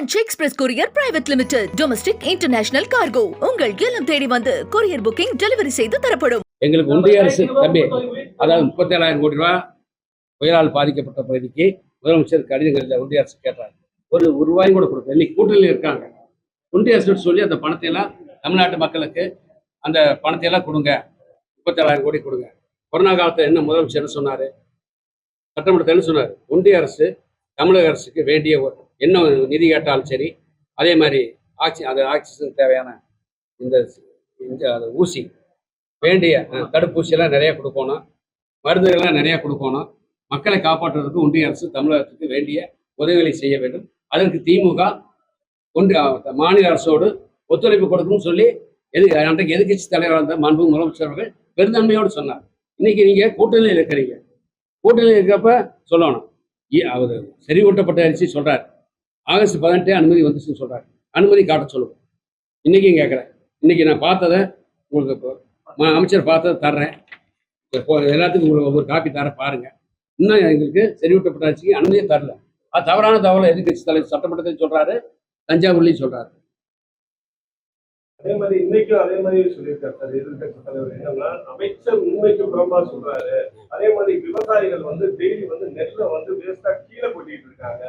Branch express courier private limited domestic international cargo உங்கள் இல்லம் தேடி வந்து கொரியர் புக்கிங் டெலிவரி செய்து தரப்படும். எங்களுக்கு ஒன்றிய அரசு தம்பி அதாவது முப்பத்தேழாயிரம் கோடி ரூபா புயலால் பாதிக்கப்பட்ட பகுதிக்கு முதலமைச்சர் கடிதங்களில் ஒன்றிய அரசு கேட்டார். ஒரு ஒரு ரூபாயும் கூட கொடுக்கல. இன்னைக்கு கூட்டணியில் இருக்காங்க. ஒன்றிய அரசு சொல்லி அந்த பணத்தை எல்லாம் தமிழ்நாட்டு மக்களுக்கு அந்த பணத்தை எல்லாம் கொடுங்க. முப்பத்தேழாயிரம் கோடி கொடுங்க. கொரோனா காலத்தில் என்ன முதலமைச்சர் என்ன சொன்னார்? சட்டமன்றத்தில் என்ன சொன்னார்? ஒன்றிய அரசு தமிழக அரசுக்கு வேண்டிய ஒரு என்ன நிதி கேட்டாலும் சரி அதே மாதிரி ஆக்சி அது ஆக்சிஜன் தேவையான இந்த இந்த ஊசி வேண்டிய தடுப்பூசியெல்லாம் நிறைய கொடுக்கணும் மருந்துகள்லாம் நிறைய கொடுக்கணும். மக்களை காப்பாற்றுறதுக்கு ஒன்றிய அரசு தமிழகத்துக்கு வேண்டிய உதவிகளை செய்ய வேண்டும். அதற்கு திமுக ஒன்றிய மாநில அரசோடு ஒத்துழைப்பு கொடுக்கணும்னு சொல்லி எது அன்றைக்கு எதிர்கட்சி தலைவராக இருந்த மாண்பு முதலமைச்சர் அவர்கள் பெருந்தன்மையோடு சொன்னார். இன்னைக்கு நீங்கள் கூட்டணியில் இருக்கிறீங்க. கூட்டணியில் இருக்கிறப்ப சொல்லணும். அவர் செறிவூட்டப்பட்ட அரிசி சொல்கிறார் ஆகஸ்ட் பதினெட்டே அனுமதி வந்துச்சுன்னு சொல்றாரு. அனுமதி காட்ட சொல்லுவோம் இன்றைக்கும் கேட்குறேன் இன்னைக்கு நான் பார்த்ததை உங்களுக்கு இப்போ அமைச்சர் பார்த்ததை தர்றேன். இப்போ எல்லாத்துக்கும் உங்களுக்கு ஒவ்வொரு காப்பி தர பாருங்க. இன்னும் எங்களுக்கு செறிவூட்டப்பட்ட அனுமதியை தரல. அது தவறான தகவலை எதிர்கட்சி தலைவர் சட்டமன்றத்தில் சொல்றாரு தஞ்சாவூர்லையும் சொல்றாரு. அதே மாதிரி இன்னைக்கும் அதே மாதிரி சொல்லியிருக்காரு சார் எதிர்கட்சி தலைவர். என்னன்னா அமைச்சர் உண்மைக்கு புறம்பா சொல்றாரு. அதே மாதிரி விவசாயிகள் வந்து டெய்லி வந்து நெல்லை வந்து வேஸ்டா கீழே கொட்டிட்டு இருக்காங்க.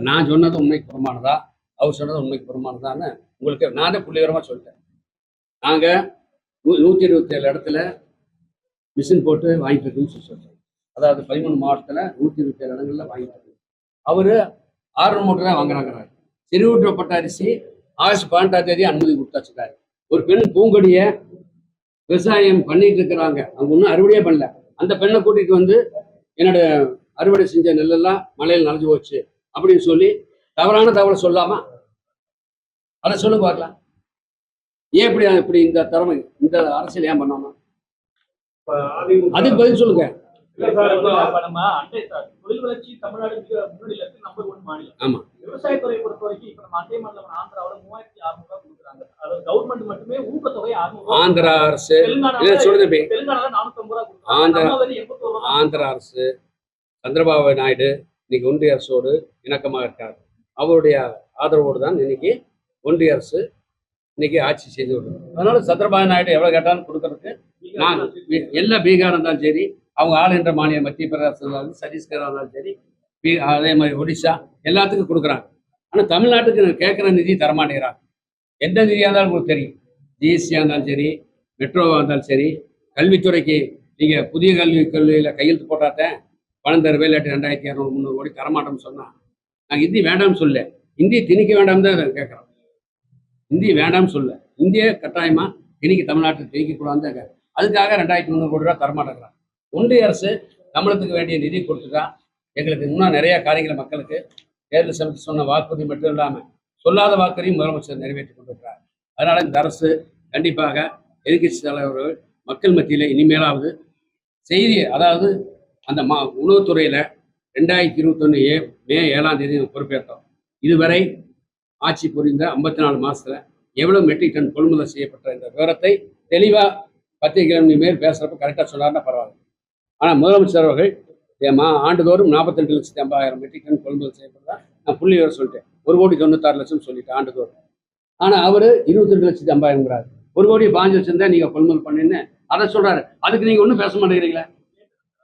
நான் சொன்னது உண்மைக்கு புறமானதா அவர் சொன்னது உண்மைக்கு புறமானதான்னு உங்களுக்கு நானே புள்ளிகரமாக சொல்லிட்டேன். நாங்க நூ- நூத்தி இருபத்தி ஏழு இடத்துல மிஷின் போட்டு வாங்கிட்டு இருக்குன்னு சொல்லி சொல்றேன் அதாவது பதிமூணு மாவட்டத்துல நூத்தி இருபத்தி ஏழு இடங்கள்ல வாங்கிட்டு இருக்கு அவரு ஆறு மூட்டை தான் வாங்குறாங்கிறாரு. செறிவூட்டப்பட்ட அரிசி ஆகஸ்ட் பன்னெண்டாம் தேதி அனுமதி கொடுத்தாச்சுட்டாரு. ஒரு பெண் பூங்கொடியை விவசாயம் பண்ணிட்டு இருக்கிறாங்க. அவங்க ஒன்றும் அறுவடையே பண்ணல. அந்த பெண்ணை கூட்டிட்டு வந்து என்னோட அறுவடை செஞ்ச நெல்லெல்லாம் மழையில் நனைஞ்சு போச்சு அப்படின்னு சொல்லி தவறான தகவலை சொல்லாமா அதை சொல்லுங்க பார்க்கலாம். ஏன் இப்படி இப்படி இந்த திறமை இந்த அரசியல் ஏன் பண்ணாம? அதுக்கு பதில் சொல்லுங்க. ஆமா. பொறுத்த வரைக்கும் இப்ப நம்ம அண்டை மாநிலம் ஆந்திராவில மூவாயிரத்தி அறுநூறு ரூபாய் கொடுக்குறாங்க. அதாவது கவர்மெண்ட் மட்டுமே ஊக்கத்தொகை அறுநூறு ரூபாய் ஆந்திரா அரசு நானூத்தி ஐம்பது ரூபாய் ஆந்திரா அரசு சந்திரபாபு நாயுடு இன்னைக்கு ஒன்றிய அரசோடு இணக்கமாக இருக்கார். அவருடைய ஆதரவோடு தான் இன்னைக்கு ஒன்றிய அரசு இன்னைக்கு ஆட்சி செய்து வருது அதனால சந்திரபாபு நாயுடு எவ்வளவு கேட்டாலும் கொடுக்கறதுக்கு நான் எல்லா பீகார் இருந்தாலும் சரி அவங்க ஆளுகின்ற மாநில மத்திய பிரதேசம் இருந்தாலும் சத்தீஸ்கர் இருந்தாலும் சரி பீ- அதே மாதிரி ஒடிசா எல்லாத்துக்கும் கொடுக்குறாங்க. ஆனால் தமிழ்நாட்டுக்கு கேட்குற நிதி தரமாட்டேங்கிறாங்க. எந்த நிதியாக இருந்தாலும் உங்களுக்கு தெரியும். ஜிஎஸ்டியாக இருந்தாலும் சரி மெட்ரோவாக இருந்தாலும் சரி கல்வித்துறைக்கு நீங்கள் புதிய கல்வி கல்வியில் கையெழுத்து போட்டாதான் பணம் தருவே இல்லாட்டி ரெண்டாயிரத்தி இரநூறு முந்நூறு கோடி தரமாட்டோம்னு சொன்னால் நாங்கள் ஹிந்தி வேண்டாம்னு சொல்ல ஹிந்தி திணிக்க வேண்டாம் தான் கேட்குறோம் ஹிந்தி வேண்டாம்னு சொல்ல இந்திய கட்டாயமாக திணிக்க தமிழ்நாட்டில் திணிக்கக்கூடாதுன்னு தான் கேட்குறோம் அதுக்காக ரெண்டாயிரத்தி முந்நூறு கோடி ரூபா தரமாட்டேங்கிறான் ஒன்றிய அரசு தமிழத்துக்கு வேண்டிய நிதி கொடுத்துட்டா எங்களுக்கு இன்னும் நிறைய காரியங்களை மக்களுக்கு தேர்தல் சமைத்து சொன்ன வாக்குறுதி மட்டும் இல்லாமல் சொல்லாத வாக்குறையும் முதலமைச்சர் நிறைவேற்றி கொண்டிருக்கிறார். அதனால இந்த அரசு கண்டிப்பாக எதிர்க்கட்சி தலைவர்கள் மக்கள் மத்தியில் இனிமேலாவது செய்தி அதாவது அந்த மா உணவுத்துறையில் ரெண்டாயிரத்தி இருபத்தொன்று ஏ மே ஏழாம் தேதி பொறுப்பேற்றோம் இதுவரை ஆட்சி புரிந்த ஐம்பத்தி நாலு மாசத்துல எவ்வளவு மெட்ரிக் டன் கொள்முதல் செய்யப்பட்ட இந்த விவரத்தை தெளிவாக பத்திரிகை மேல் பேசுகிறப்ப கரெக்டாக சொன்னார்னா பரவாயில்ல. ஆனால் முதலமைச்சர் அவர்கள் ஏமா ஆண்டுதோறும் நாற்பத்தெட்டு லட்சத்தி ஐம்பதாயிரம் மெட்ரிக் டன் கொள்முதல் செய்யப்படுறதா நான் புள்ளி விவரம் சொல்லிட்டேன். ஒரு கோடி தொண்ணூத்தாறு லட்சம் சொல்லிட்டேன் ஆண்டுதோறும். ஆனால் அவர் இருபத்தெட்டு லட்சத்தி ஐம்பதாயிரங்கிறாரு ஒரு கோடி பாஞ்சு லட்சம் தான் நீங்கள் கொள்முதல் பண்ணின்னு அதை சொல்றாரு. அதுக்கு நீங்கள் ஒன்றும் பேச மாட்டேங்கிறீங்களா?